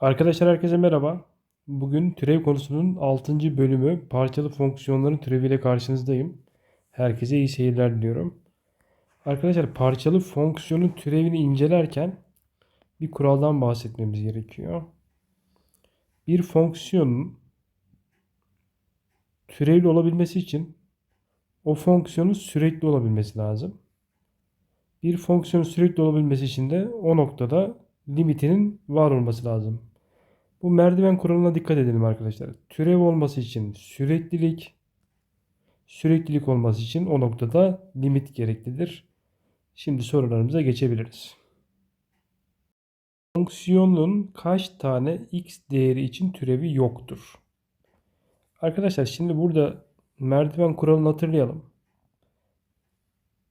Arkadaşlar herkese merhaba. Bugün türev konusunun 6. bölümü parçalı fonksiyonların türeviyle karşınızdayım. Herkese iyi seyirler diliyorum. Arkadaşlar parçalı fonksiyonun türevini incelerken bir kuraldan bahsetmemiz gerekiyor. Bir fonksiyonun türevli olabilmesi için o fonksiyonun sürekli olabilmesi lazım. Bir fonksiyonun sürekli olabilmesi için de o noktada limitinin var olması lazım. Bu merdiven kuralına dikkat edelim arkadaşlar. Türev olması için süreklilik, süreklilik olması için o noktada limit gereklidir. Şimdi sorularımıza geçebiliriz. Fonksiyonun kaç tane x değeri için türevi yoktur? Arkadaşlar şimdi burada merdiven kuralını hatırlayalım.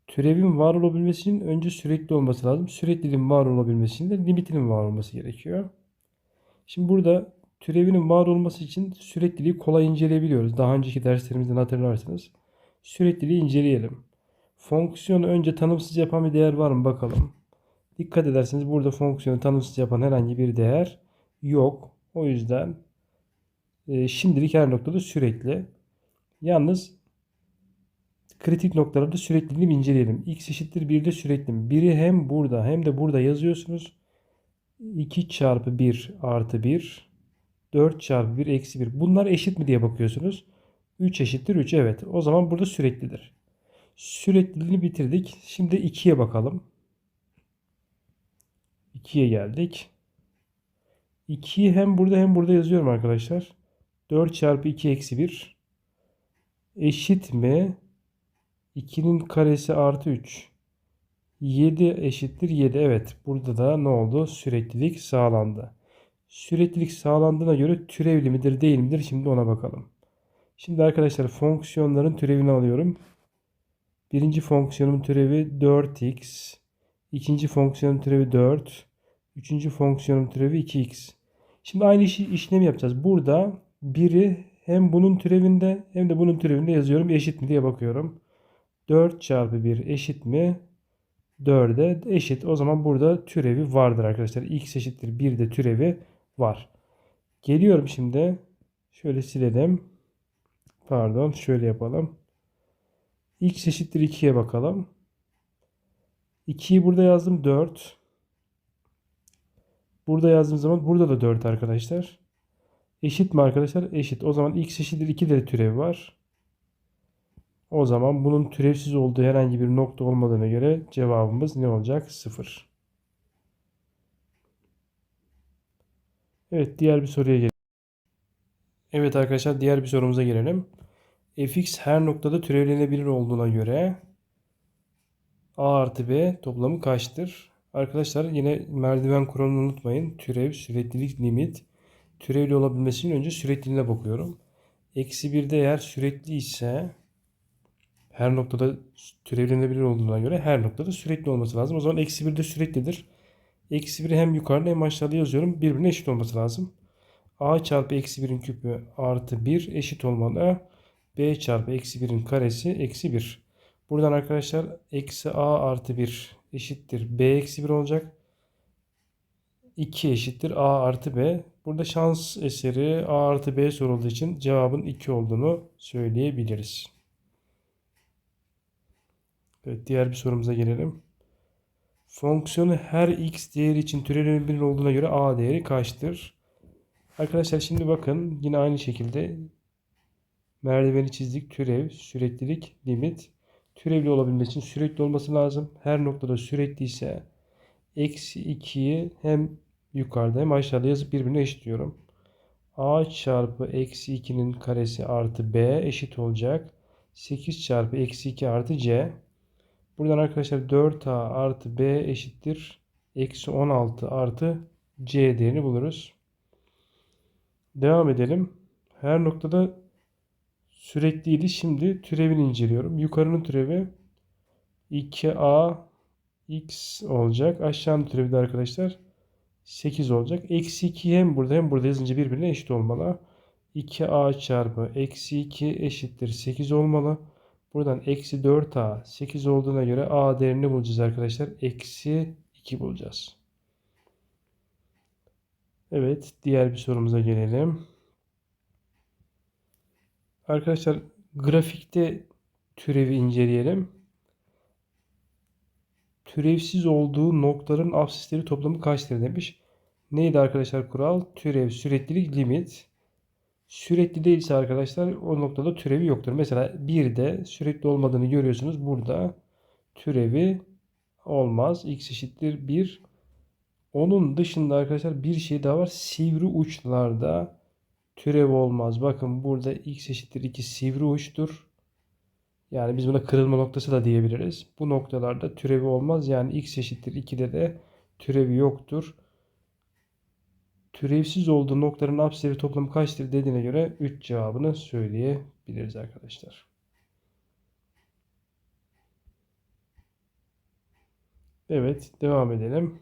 Türevin var olabilmesi için önce sürekli olması lazım. Sürekliliğin var olabilmesi için de limitinin var olması gerekiyor. Şimdi burada türevinin var olması için sürekliliği kolay inceleyebiliyoruz. Daha önceki derslerimizden hatırlarsınız. Sürekliliği inceleyelim. Fonksiyonu önce tanımsız yapan bir değer var mı bakalım. Dikkat ederseniz burada fonksiyonu tanımsız yapan herhangi bir değer yok. O yüzden e, şimdilik her noktada sürekli. Yalnız kritik noktalarda sürekliliğini inceleyelim. x eşittir 1'de sürekli mi? 1'i hem burada hem de burada yazıyorsunuz. 2 çarpı 1 artı 1 4 çarpı 1 eksi 1. Bunlar eşit mi diye bakıyorsunuz. 3 eşittir 3 evet. O zaman burada süreklidir. Sürekliliğini bitirdik. Şimdi 2'ye bakalım. 2'ye geldik. 2'yi hem burada hem burada yazıyorum arkadaşlar. 4 çarpı 2 eksi 1 eşit mi? 2'nin karesi artı 3. 7 eşittir 7. Evet. Burada da ne oldu? Süreklilik sağlandı. Süreklilik sağlandığına göre türevli midir değil midir? Şimdi ona bakalım. Şimdi arkadaşlar fonksiyonların türevini alıyorum. Birinci fonksiyonun türevi 4x. ikinci fonksiyonun türevi 4. Üçüncü fonksiyonun türevi 2x. Şimdi aynı işi, işlemi yapacağız. Burada biri hem bunun türevinde hem de bunun türevinde yazıyorum. Eşit mi diye bakıyorum. 4 çarpı 1 eşit mi? 4'e eşit. O zaman burada türevi vardır arkadaşlar. x eşittir 1 de türevi var. Geliyorum şimdi. Şöyle silelim. Pardon şöyle yapalım. x eşittir 2'ye bakalım. 2'yi burada yazdım 4. Burada yazdığım zaman burada da 4 arkadaşlar. Eşit mi arkadaşlar? Eşit. O zaman x eşittir 2 de türevi var. O zaman bunun türevsiz olduğu herhangi bir nokta olmadığına göre cevabımız ne olacak? 0. Evet diğer bir soruya gelelim. Evet arkadaşlar diğer bir sorumuza gelelim. fx her noktada türevlenebilir olduğuna göre a artı b toplamı kaçtır? Arkadaşlar yine merdiven kuralını unutmayın. Türev, süreklilik, limit. Türevli olabilmesi için önce sürekliliğine bakıyorum. Eksi 1'de eğer sürekli ise her noktada türevlenebilir olduğuna göre her noktada sürekli olması lazım. O zaman eksi 1 de süreklidir. Eksi 1'i hem yukarıda hem aşağıda yazıyorum. Birbirine eşit olması lazım. a çarpı eksi 1'in küpü artı 1 eşit olmalı. b çarpı eksi 1'in karesi eksi 1. Buradan arkadaşlar eksi a artı 1 eşittir b eksi 1 olacak. 2 eşittir a artı b. Burada şans eseri a artı b sorulduğu için cevabın 2 olduğunu söyleyebiliriz. Evet, diğer bir sorumuza gelelim. Fonksiyonu her x değeri için türenebilir olduğuna göre a değeri kaçtır? Arkadaşlar şimdi bakın yine aynı şekilde merdiveni çizdik. Türev, süreklilik, limit. Türevli olabilmesi için sürekli olması lazım. Her noktada sürekli ise eksi 2'yi hem yukarıda hem aşağıda yazıp birbirine eşitliyorum. a çarpı eksi 2'nin karesi artı b eşit olacak. 8 çarpı eksi 2 artı c. Buradan arkadaşlar 4a artı b eşittir. Eksi 16 artı c değerini buluruz. Devam edelim. Her noktada sürekliydi. Şimdi türevini inceliyorum. Yukarının türevi 2a x olacak. Aşağının türevi de arkadaşlar 8 olacak. Eksi 2 hem burada hem burada yazınca birbirine eşit olmalı. 2a çarpı eksi 2 eşittir 8 olmalı. Buradan eksi 4a 8 olduğuna göre a değerini bulacağız arkadaşlar. Eksi 2 bulacağız. Evet, diğer bir sorumuza gelelim. Arkadaşlar grafikte türevi inceleyelim. Türevsiz olduğu noktaların absisleri toplamı kaçtır demiş. Neydi arkadaşlar kural? Türev, süreklilik, limit. Sürekli değilse arkadaşlar o noktada türevi yoktur. Mesela 1'de sürekli olmadığını görüyorsunuz. Burada türevi olmaz. x eşittir 1. Onun dışında arkadaşlar bir şey daha var. Sivri uçlarda türev olmaz. Bakın burada x eşittir 2 sivri uçtur. Yani biz buna kırılma noktası da diyebiliriz. Bu noktalarda türevi olmaz. Yani x eşittir 2'de de türevi yoktur. Türevsiz olduğu noktaların apsisleri toplamı kaçtır dediğine göre 3 cevabını söyleyebiliriz arkadaşlar. Evet devam edelim.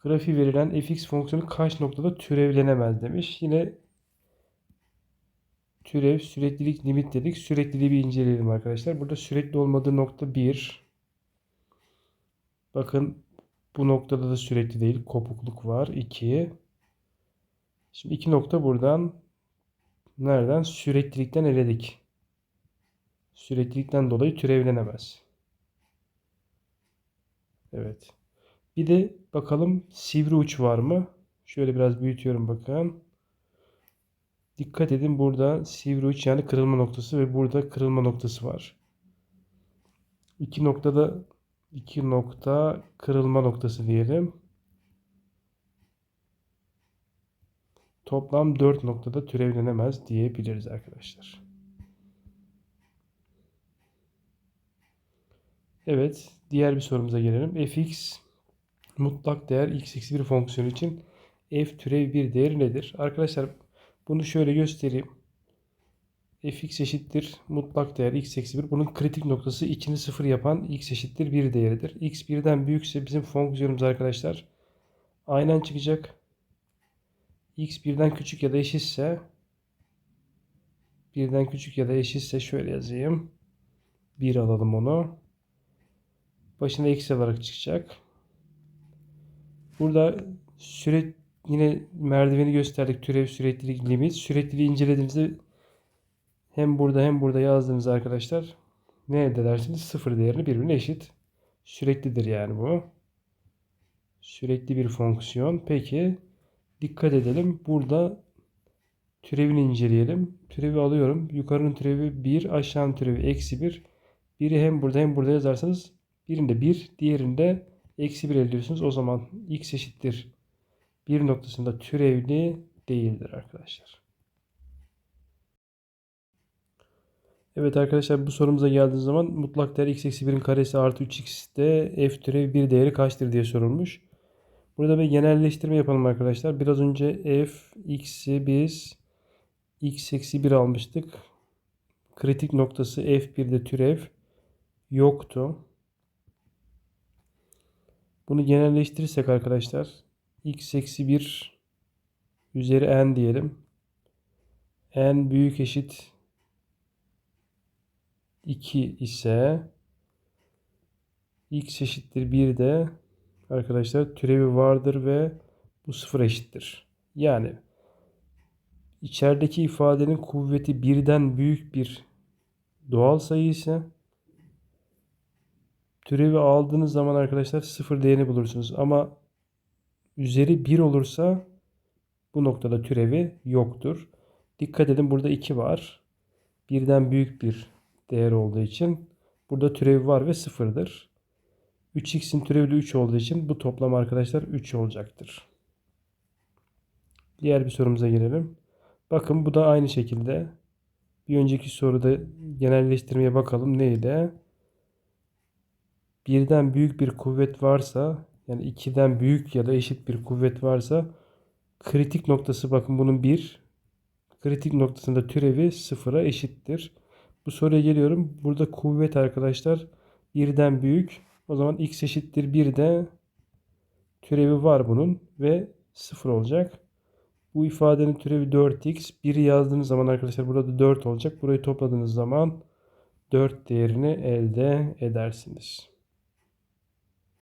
Grafiği verilen fx fonksiyonu kaç noktada türevlenemez demiş. Yine türev süreklilik limit dedik. Sürekliliği bir inceleyelim arkadaşlar. Burada sürekli olmadığı nokta 1. Bakın bu noktada da sürekli değil. Kopukluk var. 2. Şimdi iki nokta buradan nereden? Süreklilikten eledik. Süreklilikten dolayı türevlenemez. Evet. Bir de bakalım sivri uç var mı? Şöyle biraz büyütüyorum bakın. Dikkat edin burada sivri uç yani kırılma noktası ve burada kırılma noktası var. İki noktada iki nokta kırılma noktası diyelim. Toplam 4 noktada türevlenemez diyebiliriz arkadaşlar. Evet, diğer bir sorumuza gelelim. fx mutlak değer x eksi 1 fonksiyonu için f türev bir değeri nedir? Arkadaşlar bunu şöyle göstereyim. Fx eşittir mutlak değer x eksi 1. Bunun kritik noktası 2'ni 0 yapan x eşittir 1 değeridir. x 1'den büyükse bizim fonksiyonumuz arkadaşlar aynen çıkacak. x 1'den küçük ya da eşitse birden küçük ya da eşitse şöyle yazayım. 1 alalım onu. Başına eksi olarak çıkacak. Burada süre yine merdiveni gösterdik. Türev süreklilik limit. Sürekliliği incelediğinizde hem burada hem burada yazdığınız arkadaşlar ne elde edersiniz? Sıfır değerini birbirine eşit. Süreklidir yani bu. Sürekli bir fonksiyon. Peki dikkat edelim. Burada türevini inceleyelim. Türevi alıyorum. Yukarının türevi 1, aşağının türevi eksi 1. Biri hem burada hem burada yazarsanız birinde 1, diğerinde eksi 1 elde ediyorsunuz. O zaman x eşittir bir noktasında türevli değildir arkadaşlar. Evet arkadaşlar bu sorumuza geldiğiniz zaman mutlak değer x eksi 1'in karesi artı 3x'te f türev 1 değeri kaçtır diye sorulmuş. Burada bir genelleştirme yapalım arkadaşlar. Biraz önce f x'i biz x eksi 1 almıştık. Kritik noktası f1'de türev yoktu. Bunu genelleştirirsek arkadaşlar x eksi 1 üzeri n diyelim. n büyük eşit 2 ise x eşittir 1 de arkadaşlar türevi vardır ve bu sıfır eşittir. Yani içerideki ifadenin kuvveti birden büyük bir doğal sayı ise türevi aldığınız zaman arkadaşlar sıfır değerini bulursunuz. Ama üzeri 1 olursa bu noktada türevi yoktur. Dikkat edin burada 2 var. Birden büyük bir değer olduğu için burada türevi var ve 0'dır. 3x'in türevi de 3 olduğu için bu toplam arkadaşlar 3 olacaktır. Diğer bir sorumuza gelelim. Bakın bu da aynı şekilde. Bir önceki soruda genelleştirmeye bakalım. Neydi? Birden büyük bir kuvvet varsa yani 2'den büyük ya da eşit bir kuvvet varsa kritik noktası bakın bunun 1 kritik noktasında türevi 0'a eşittir. Bu soruya geliyorum. Burada kuvvet arkadaşlar 1'den büyük. O zaman x eşittir 1 de türevi var bunun ve 0 olacak. Bu ifadenin türevi 4x. 1'i yazdığınız zaman arkadaşlar burada 4 olacak. Burayı topladığınız zaman 4 değerini elde edersiniz.